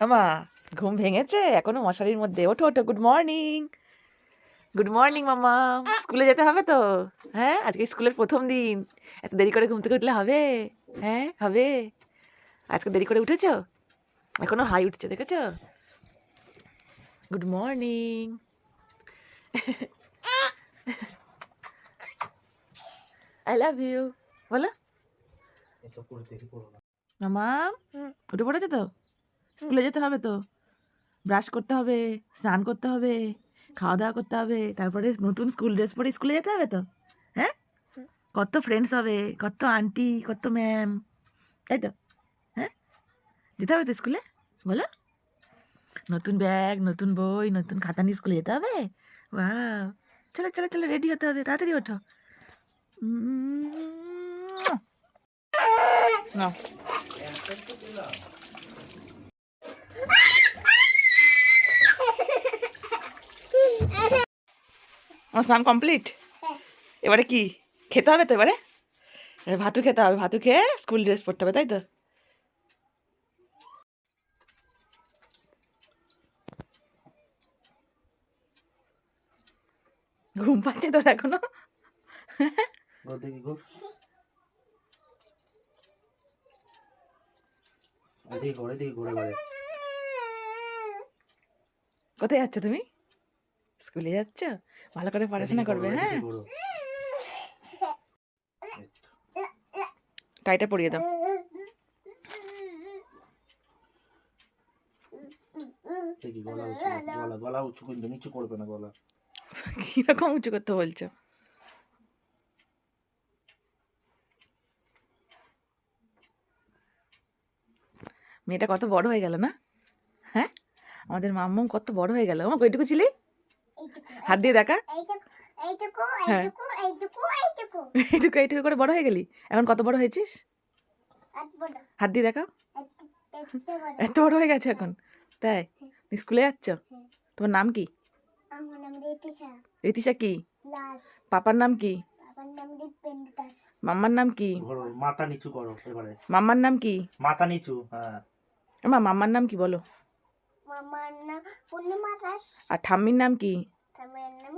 আমা ঘুম ভেঙেছে? এখনও মশারির মধ্যে ওঠো ওঠো গুড মর্নিং গুড মর্নিং মামা। স্কুলে যেতে হবে তো? হ্যাঁ? আজকে স্কুলের প্রথম দিন। এত দেরি করে ঘুম থেকে উঠলে হবে? হ্যাঁ? হবে? আজকে দেরি করে উঠেছো? এখনও হাই উঠছে দেখেছ? Good morning I love you বলো। মামা উঠে পড়েছে তো? স্কুলে যেতে হবে তো। ব্রাশ করতে হবে, স্নান করতে হবে খাওয়া দাওয়া করতে হবে, তারপরে নতুন স্কুল ড্রেস পরে স্কুলে যেতে হবে তো? হ্যাঁ? কত ফ্রেন্ডস হবে, কত আন্টি কত ম্যাম তাই তো? হ্যাঁ? যেতে হবে তো স্কুলে? বলো। নতুন ব্যাগ নতুন বই, নতুন খাতা নিয়ে স্কুলে যেতে হবে? ওয়াও চলো চলো চলো রেডি হতে হবে, তাড়াতাড়ি ওঠো। না আমার স্নান কমপ্লিট এবারে কি? খেতে হবে তো এবারে? এবারে ভাতু খেতে হবে ভাতু খেয়ে স্কুল ড্রেস পরতে হবে তাই তো? ঘুম পাচ্ছে তোর এখনও? কোথায় যাচ্ছ তুমি? স্কুলে যাচ্ছ? ভালো করে পড়াশোনা করবে হ্যাঁ? টাইটা পরিয়ে দাও। গলা উঁচু গলা গলা উঁচু কিন্তু নিচু করবে না গলা? কীরকম উঁচু করতে বলছো? মেয়েটা কত বড় হয়ে গেল না? হ্যাঁ? আমাদের মাম্মম কত বড় হয়ে গেল? আমার কইটুকু ছিলি? হাত দিয়ে দেখা। এইটুকু হ্যাঁ। এইটুকু এইটুকু করে বড় হয়ে গেলি? এখন কত বড় হয়েছিস? হাত দিয়ে দেখাও। এত বড় হয়ে গেছে এখন। তাই স্কুলে যাচ্ছ? তোমার নাম কি? রীতিশা কি? পাপার নাম কি? মাম্মার নাম কি? মাথা নিচু করো মাম্মার নাম কি? মাথা নিচু হ্যাঁ। মাম্মার নাম কি বলো? মামার নাম পূর্ণিমা দাস। আর ঠাম্মির নাম কি? নাম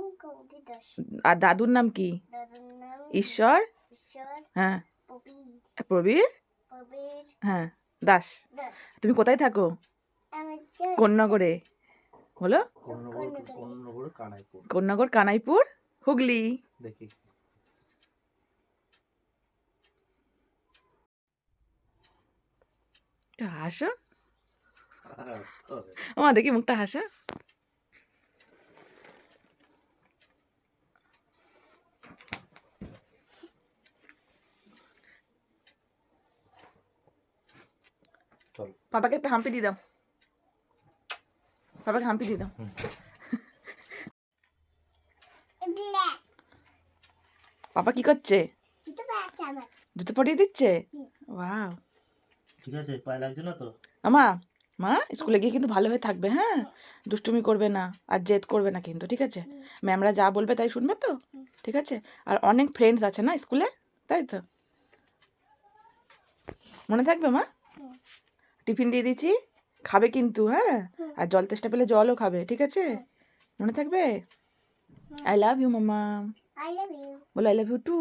দাস। আর দাদুর নাম কি? দাদুর নাম ঈশ্বর? ঈশ্বর। হ্যাঁ। প্রবীর। প্রবীর? প্রবীর। হ্যাঁ দাস। তুমি কোথায় থাকো? আমি হলো? কোন নগরে বলো কন্যগর কন্যগর কানাইপুর হুগলি। দেখি। একটু আমার দেখি মুখটা হাসো পাপাকে একটা হাম্পি দিয়ে দাও পাপাকে হাম্পি দিয়ে দাও পাপা কি করছে জুতো পরিয়ে দিচ্ছে। ওয়াও ঠিক আছে পায়ে লাগছে না তো আমা মা স্কুলে গিয়ে কিন্তু ভালো হয়ে থাকবে হ্যাঁ? দুষ্টুমি করবে না আর জেদ করবে না কিন্তু ঠিক আছে? ম্যামরা যা বলবে তাই শুনবে তো? ঠিক আছে? আর অনেক ফ্রেন্ডস আছে না স্কুলে? তাই তো? মনে থাকবে মা? টিফিন দিয়ে দিচ্ছি খাবে কিন্তু হ্যাঁ? আর জল তেষ্টা পেলে জলও খাবে ঠিক আছে? মনে থাকবে? আই লাভ ইউ মামা বলো আই লাভ ইউ টু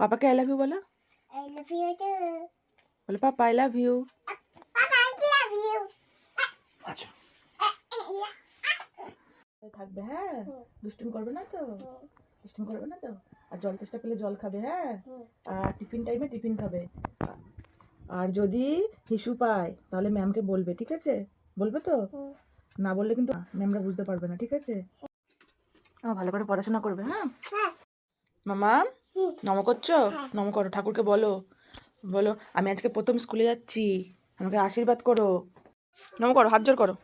পাপাকে আই লাভ ইউ বলো। বলো পাপা আই লাভ ইউ আচ্ছা। থাকবে হ্যাঁ। দুষ্টুমি করবে না তো? দুষ্টুমি করবে না তো? আর জল তেষ্টা পেলে জল খাবে হ্যাঁ? আর টিফিন টাইমে টিফিন খাবে। আর যদি হিসু পায় তাহলে ম্যামকে বলবে ঠিক আছে? বলবে তো? না বললে কিন্তু ম্যামরা বুঝতে পারবে না ঠিক আছে? ও ভালো করে পড়াশোনা করবে হ্যাঁ? হ্যাঁ। মামা। নম করছ? হ্যাঁ। নম করো ঠাকুরকে বলো। বলো আমি আজকে প্রথম স্কুলে যাচ্ছি। আমাকে আশীর্বাদ করো। নম করো হাত জোর করো।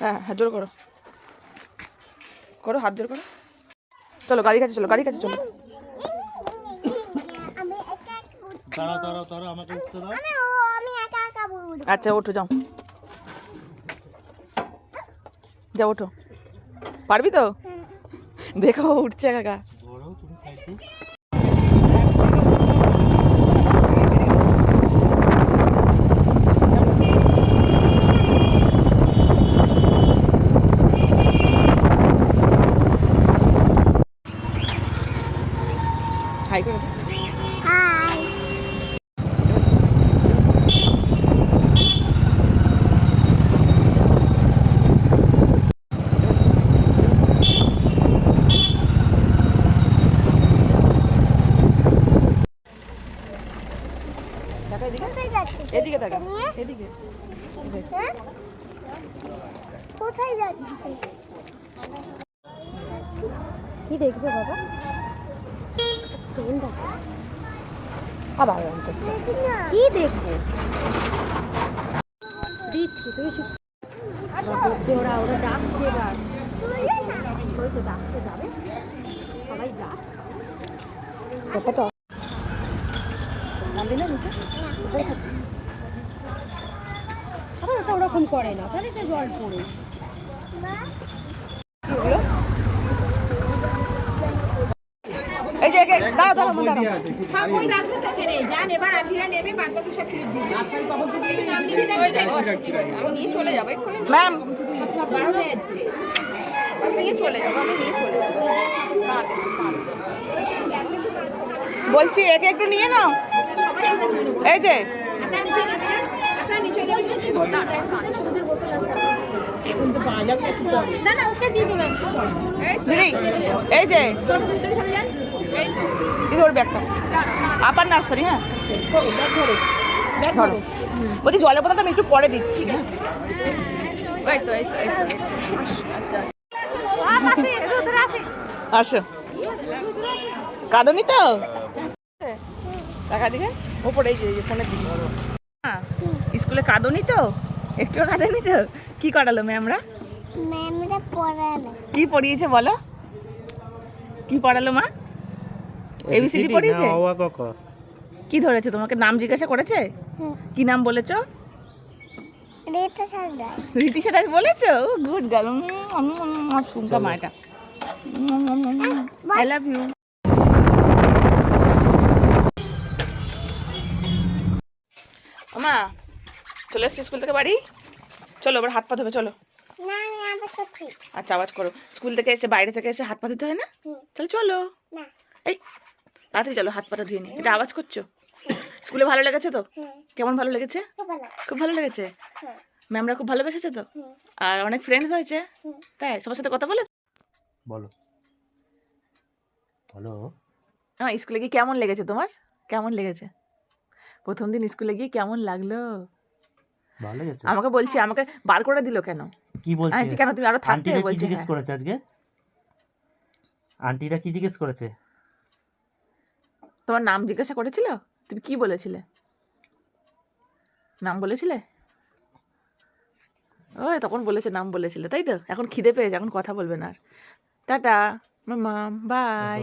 হ্যাঁ হাত জোর করো। করো হাত জোর করো। চলো গাড়ি কাছে চলো গাড়ি কাছে চলো। আমি একা দাঁড়াও দাঁড়াও দাঁড়াও আমাকে উঠতে দাও। আমি ও আমি একা একা বলব আচ্ছা ওঠো যাও। যাও ওঠো। পারবি তো? দেখো উঠছে কাকা ধরো তুমি সাইডে দেখা নিয়ে? এদিকে দেখ। হ্যাঁ কোথায় যাচ্ছে? কি দেখবে বাবা? আবার করছে। কি দেখব? দিচ্ছি তুমি চুপ। ওরা ওরা ডাকছে এবার। ওই তো ডাকতে যাবে। সবাই ব্যাপার তো না নিচে? ওটা ওরকম করে না। তাহলে তো জল পড়ে। তো ম্যাম বলছি একে একটু নিয়ে নাও। এই যে। আপনার নিচে নেবে আপনার নিচে দুধের বোতল আছে এখন তো পাওয়া যাবে না না ওকে দিয়ে দেবেন দিদি এই যে ভিতরে চলে যান এই তো দিদি ওর ব্যাগটা আপার নার্সারি হ্যাঁ ধরো ধরো বলছি জলের বোতলটা আমি একটু পরে দিচ্ছি এই তো এই তো এই তো আচ্ছা আসো কাঁদনি তো দেখা দিকে ওপরে এই যে ফোনের দিকে হ্যাঁ, স্কুলে কাঁদনি তো? একটুও কাঁদেনি তো? কি করালো ম্যামরা ম্যামরা পড়ালো। কি পড়িয়েছে বলো? কি পড়ালো মা? এবিসিডি পড়িয়েছে? ক ধরেছে? তোমাকে নাম জিজ্ঞাসা করেছে। কি নাম বলেছ? রেতা সাজা রীতি সেটা বলেছ? গুড গার্ল মাটা আই লাভ ইউ মা চলে এসছি স্কুল থেকে বাড়ি? চলো এবার হাত পা ধোবে চলো। না আমি আবার ছুটছি। আচ্ছা আওয়াজ করো। স্কুল থেকে এসে বাইরে থেকে এসে হাত পা ধুতে হয় না? তাহলে চলো। এই তাড়াতাড়ি চলো হাত পাটা ধুয়ে নি এটা আওয়াজ করছ? স্কুলে ভালো লেগেছে তো? কেমন ভালো লেগেছে? খুব ভালো। লেগেছে? হ্যাঁ ম্যামরা খুব ভালোবেসেছে তো? আর অনেক ফ্রেন্ডস হয়েছে? তাই? সবার সাথে কথা বলে। বলো। হ্যালো। আমার স্কুলে গিয়ে কেমন লেগেছে তোমার? কেমন লেগেছে? প্রথম দিন স্কুলে গিয়ে কেমন লাগল? ভালো গেছে আমাকে বলছি আমাকে বার করে দিল কেন? কি বলছে? বলছি, কেন তুমি আরও থাকতে? আন্টিরা কি জিজ্ঞেস হ্যাঁ। করেছে আজকে? আন্টিরা কি জিজ্ঞেস করেছে? তোমার নাম জিজ্ঞাসা করেছিল? তুমি কি বলেছিলে? নাম বলেছিলে? ওই তখন বলেছে নাম বলেছিলে তাই তো? এখন খিদে পেয়েছে এখন কথা বলবে না আর। টাটা মামা বাই।